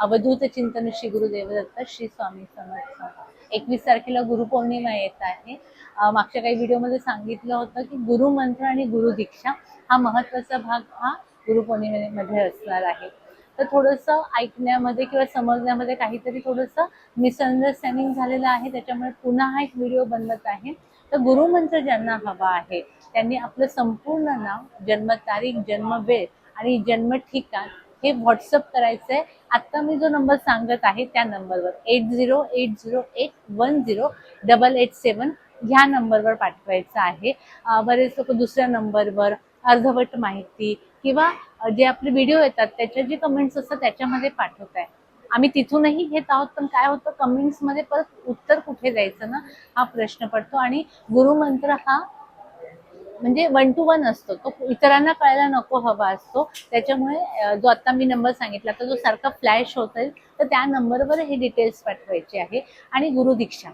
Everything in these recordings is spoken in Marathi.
अवधूत चिंतन श्री गुरुदेवदत्त श्री स्वामी समर्थ. एकवीस तारखेला गुरुपौर्णिमा येत आहे. मागच्या काही व्हिडिओमध्ये सांगितलं होतं की गुरुमंत्र आणि गुरुदीक्षा हा महत्त्वाचा भाग हा गुरुपौर्णिमेमध्ये असणार आहे. तर थोडंसं ऐकण्यामध्ये किंवा समजण्यामध्ये काहीतरी थोडंसं मिसअंडरस्टँडिंग झालेलं आहे. त्याच्यामुळे पुन्हा हा एक व्हिडिओ बनवत आहे. तर गुरुमंत्र ज्यांना हवा आहे त्यांनी आपलं संपूर्ण नाव जन्मतारीख जन्मवेळ आणि जन्म ठिकाण हे व्हॉट्सअप करायचं आहे आत्ता मी जो नंबर सांगत आहे त्या नंबरवर eight zero eight zero eight one zero double eight seven ह्या नंबरवर पाठवायचं आहे. बरेच लोक दुसऱ्या नंबरवर अर्धवट माहिती किंवा जे आपले व्हिडिओ येतात त्याच्या जे कमेंट्स असतात त्याच्यामध्ये पाठवत आहे. आम्ही तिथूनही घेत आहोत पण काय होतं कमेंट्समध्ये परत उत्तर कुठे जायचं ना हा प्रश्न पडतो. आणि गुरुमंत्र हा म्हणजे वन टू वन असतो. तो इतरांना कळायला नको हवा असतो. त्याच्यामुळे जो आता मी नंबर सांगितला तर जो सारखा फ्लॅश होत आहे तर त्या नंबरवर हे डिटेल्स पाठवायचे आहे. आणि गुरुदीक्षा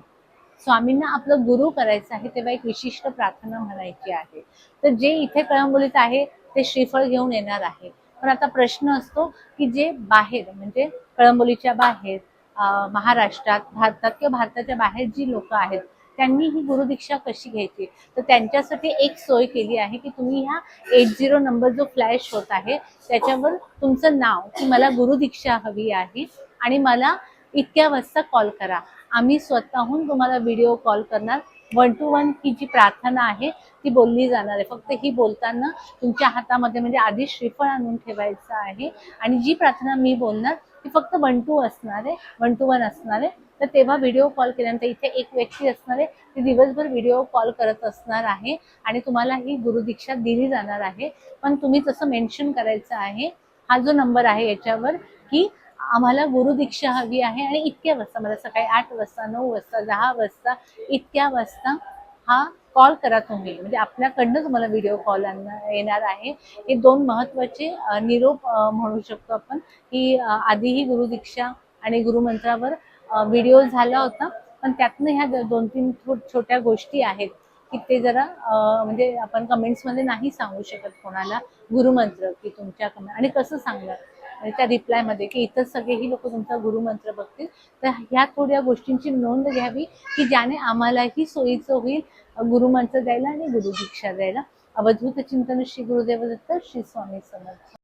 स्वामींना आपलं गुरु करायचं आहे तेव्हा एक विशिष्ट प्रार्थना म्हणायची आहे. तर जे इथे कळंबोलीत आहे ते श्रीफळ घेऊन येणार आहे. पण आता प्रश्न असतो की जे बाहेर म्हणजे कळंबोलीच्या बाहेर महाराष्ट्रात भारतात किंवा भारताच्या बाहेर जी लोक आहेत त्यांनी ही गुरुदीक्षा कशी घ्यायची? तर त्यांच्यासाठी एक सोय केली आहे की तुम्ही ह्या एट झिरो नंबर जो फ्लॅश होत आहे त्याच्यावर तुमचं नाव की मला गुरुदीक्षा हवी आहे आणि मला इतक्या वाजता कॉल करा. आम्ही स्वतःहून तुम्हाला व्हिडिओ कॉल करणार. वन टू वन ही जी प्रार्थना आहे ती बोलली जाणार आहे. फक्त ही बोलताना तुमच्या हातामध्ये म्हणजे आधी श्रीफळ आणून ठेवायचं आहे. आणि जी प्रार्थना मी बोलणार ती फक्त वन टू असणार आहे. वन टू वन असणार आहे. तर तेव्हा व्हिडिओ कॉल केल्यानंतर इथे एक व्यक्ती असणार आहे. ती दिवसभर व्हिडिओ कॉल करत असणार आहे. आणि तुम्हाला ही गुरुदीक्षा दिली जाणार आहे. पण तुम्ही तसं मेन्शन करायचं आहे. हा जो नंबर आहे याच्यावर की आम्हाला गुरुदीक्षा हवी आहे आणि इतक्या वाजता मला सकाळी आठ वाजता नऊ वाजता दहा वाजता इतक्या वाजता हा कॉल करा तुम्ही. म्हणजे आपल्याकडनं तुम्हाला व्हिडिओ कॉल येणार आहे. हे दोन महत्त्वाचे निरोप म्हणू शकतो आपण. की आधीही गुरुदीक्षा आणि गुरुमंत्रावर व्हिडिओ झाला होता. पण त्यातनं ह्या दोन तीन छोट्या गोष्टी आहेत की ते जरा म्हणजे आपण कमेंट्समध्ये नाही सांगू शकत कोणाला गुरुमंत्र की तुमच्या कमेंट आणि कसं सांगणार? आणि त्या रिप्लायमध्ये की इतर सगळेही लोक तुमचा गुरुमंत्र बघतील. तर ह्या थोड्या गोष्टींची नोंद घ्यावी की ज्याने आम्हालाही सोयीचं होईल गुरुमंत्र द्यायला आणि गुरुदीक्षा द्यायला. अवधूत चिंतन श्री गुरुदेव दत्त श्री स्वामी समर्थ.